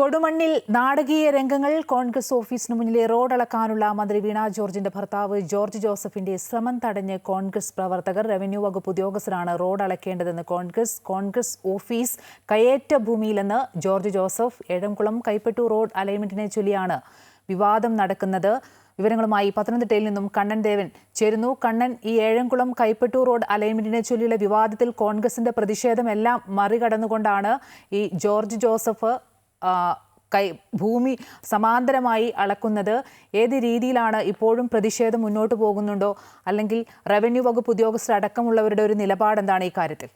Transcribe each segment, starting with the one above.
കൊടുമണ്ണിൽ നാടകീയ രംഗങ്ങൾ കോൺഗ്രസ് ഓഫീസിന് മുന്നിലെ റോഡളക്കാനുള്ള മന്ത്രി വീണ ജോർജിന്റെ ഭർത്താവ് ജോർജ് ജോസഫിന്റെ ശ്രമം തടഞ്ഞ് കോൺഗ്രസ് പ്രവർത്തകർ റവന്യൂ വകുപ്പ് ഉദ്യോഗസ്ഥരാണ് റോഡ് അളക്കേണ്ടതെന്ന് കോൺഗ്രസ് കോൺഗ്രസ് ഓഫീസ് കയ്യേറ്റ ഭൂമിയിലെന്ന് ജോർജ് ജോസഫ് ഏഴംകുളം കൈപ്പറ്റൂർ റോഡ് അലൈൻമെന്റിനെ ചൊല്ലിയാണ് വിവാദം നടക്കുന്നത്. വിവരങ്ങളുമായി പത്തനംതിട്ടയിൽ നിന്നും കണ്ണൻ ദേവൻ ചേരുന്നു. കണ്ണൻ ഈ ഏഴംകുളം കൈപ്പറ്റൂർ റോഡ് അലൈൻമെന്റിനെ ചൊല്ലിയുള്ള വിവാദത്തിൽ കോൺഗ്രസിന്റെ പ്രതിഷേധമെല്ലാം മറികടന്നുകൊണ്ടാണ് ഈ ജോർജ് ജോസഫ് കൈ ഭൂമി സമാന്തരമായി അളക്കുന്നത് ഏത് രീതിയിലാണ് ഇപ്പോഴും പ്രതിഷേധം മുന്നോട്ട് പോകുന്നുണ്ടോ? അല്ലെങ്കിൽ റവന്യൂ വകുപ്പ് ഉദ്യോഗസ്ഥർ അടക്കമുള്ളവരുടെ ഒരു നിലപാട് എന്താണ് ഈ കാര്യത്തിൽ?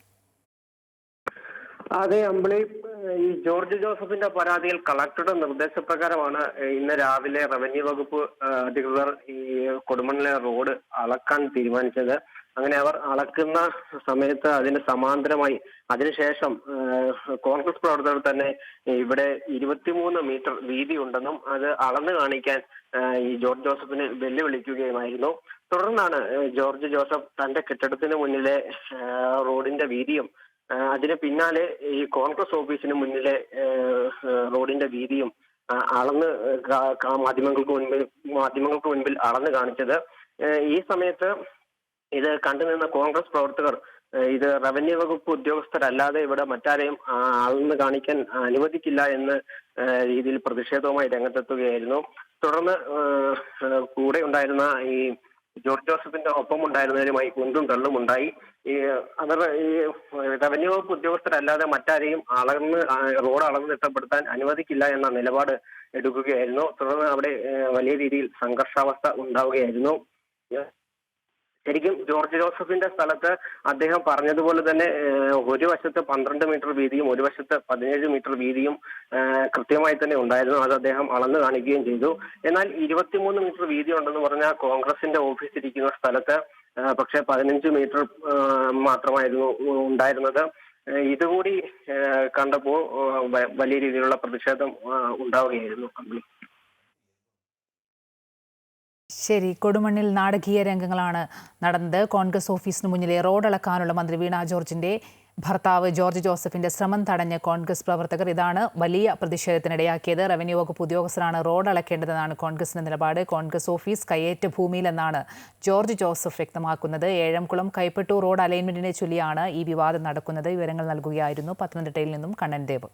അതെ അമ്പിളി. ഈ ജോർജ് ജോസഫിന്റെ പരാതിയിൽ കളക്ടറുടെ നിർദ്ദേശപ്രകാരമാണ് ഇന്ന് രാവിലെ റവന്യൂ വകുപ്പ് അധികൃതർ ഈ കൊടുമണ്ണിലെ റോഡ് അളക്കാൻ തീരുമാനിച്ചത്. അങ്ങനെ അവർ അളക്കുന്ന സമയത്ത് അതിന് സമാന്തരമായി അതിനുശേഷം കോൺഗ്രസ് പ്രവർത്തകർ തന്നെ ഇവിടെ ഇരുപത്തിമൂന്ന് മീറ്റർ വീതി ഉണ്ടെന്നും അത് അളന്നു കാണിക്കാൻ ഈ ജോർജ് ജോസഫിന് വെല്ലുവിളിക്കുകയുമായിരുന്നു. തുടർന്നാണ് ജോർജ് ജോസഫ് തന്റെ കെട്ടിടത്തിന് മുന്നിലെ റോഡിന്റെ വീതിയും അതിന് പിന്നാലെ ഈ കോൺഗ്രസ് ഓഫീസിന് മുന്നിലെ റോഡിന്റെ വീതിയും അളന്ന് മാധ്യമങ്ങൾക്ക് മുൻപിൽ മാധ്യമങ്ങൾക്ക് മുൻപിൽ അളന്ന് കാണിച്ചത്. ഈ സമയത്ത് ഇത് കണ്ടുനിന്ന കോൺഗ്രസ് പ്രവർത്തകർ ഇത് റവന്യൂ വകുപ്പ് ഉദ്യോഗസ്ഥരല്ലാതെ ഇവിടെ മറ്റാരെയും ആളെന്ന് കാണിക്കാൻ അനുവദിക്കില്ല എന്ന് രീതിയിൽ പ്രതിഷേധവുമായി രംഗത്തെത്തുകയായിരുന്നു. തുടർന്ന് കൂടെ ഉണ്ടായിരുന്ന ഈ ജോർജ് ജോസഫിന്റെ ഒപ്പം ഉണ്ടായിരുന്നവരുമായി കുന്തും തള്ളും ഉണ്ടായി. ഈ അവർ ഈ റവന്യൂ വകുപ്പ് ഉദ്യോഗസ്ഥരല്ലാതെ മറ്റാരെയും അളന്ന് റോഡ് അളന്ന് തിട്ടപ്പെടുത്താൻ അനുവദിക്കില്ല എന്ന നിലപാട് എടുക്കുകയായിരുന്നു. തുടർന്ന് അവിടെ വലിയ രീതിയിൽ സംഘർഷാവസ്ഥ ഉണ്ടാവുകയായിരുന്നു. ശരിക്കും ജോർജ് ജോസഫിന്റെ സ്ഥലത്ത് അദ്ദേഹം പറഞ്ഞതുപോലെ തന്നെ ഒരു വശത്ത് പന്ത്രണ്ട് മീറ്റർ വീതിയും ഒരു വശത്ത് പതിനേഴ് മീറ്റർ വീതിയും കൃത്യമായി തന്നെ ഉണ്ടായിരുന്നു. അത് അദ്ദേഹം അളന്നു കാണിക്കുകയും ചെയ്തു. എന്നാൽ ഇരുപത്തിമൂന്ന് മീറ്റർ വീതി ഉണ്ടെന്ന് പറഞ്ഞാൽ കോൺഗ്രസിന്റെ ഓഫീസ് ഇരിക്കുന്ന സ്ഥലത്ത് പക്ഷെ പതിനഞ്ച് മീറ്റർ മാത്രമായിരുന്നു ഉണ്ടായിരുന്നത്. ഇതുകൂടി കണ്ടപ്പോ കണ്ടപ്പോൾ വലിയ രീതിയിലുള്ള പ്രതിഷേധം ഉണ്ടാവുകയായിരുന്നു. ശരി കൊടുമണ്ണിൽ നാടകീയ രംഗങ്ങളാണ് നടന്നത്. കോൺഗ്രസ് ഓഫീസിന് മുന്നിലെ റോഡ് അളക്കാനുള്ള മന്ത്രി വീണ ജോർജിന്റെ ഭർത്താവ് ജോർജ് ജോസഫിന്റെ ശ്രമം തടഞ്ഞ കോൺഗ്രസ് പ്രവർത്തകർ ഇതാണ് വലിയ പ്രതിഷേധത്തിനിടയാക്കിയത്. റവന്യൂ വകുപ്പ് ഉദ്യോഗസ്ഥരാണ് റോഡ് അളക്കേണ്ടതെന്നാണ് കോൺഗ്രസിന്റെ നിലപാട്. കോൺഗ്രസ് ഓഫീസ് കയ്യേറ്റ ഭൂമിയിലെന്നാണ് ജോർജ് ജോസഫ് വ്യക്തമാക്കുന്നത്. ഏഴംകുളം കൈപ്പട്ടൂർ റോഡ് അലൈൻമെന്റിനെ ചൊല്ലിയാണ് ഈ വിവാദം നടക്കുന്നത്. വിവരങ്ങൾ നൽകുകയായിരുന്നു പത്തനംതിട്ടയിൽ നിന്നും കണ്ണൻ ദേവ്.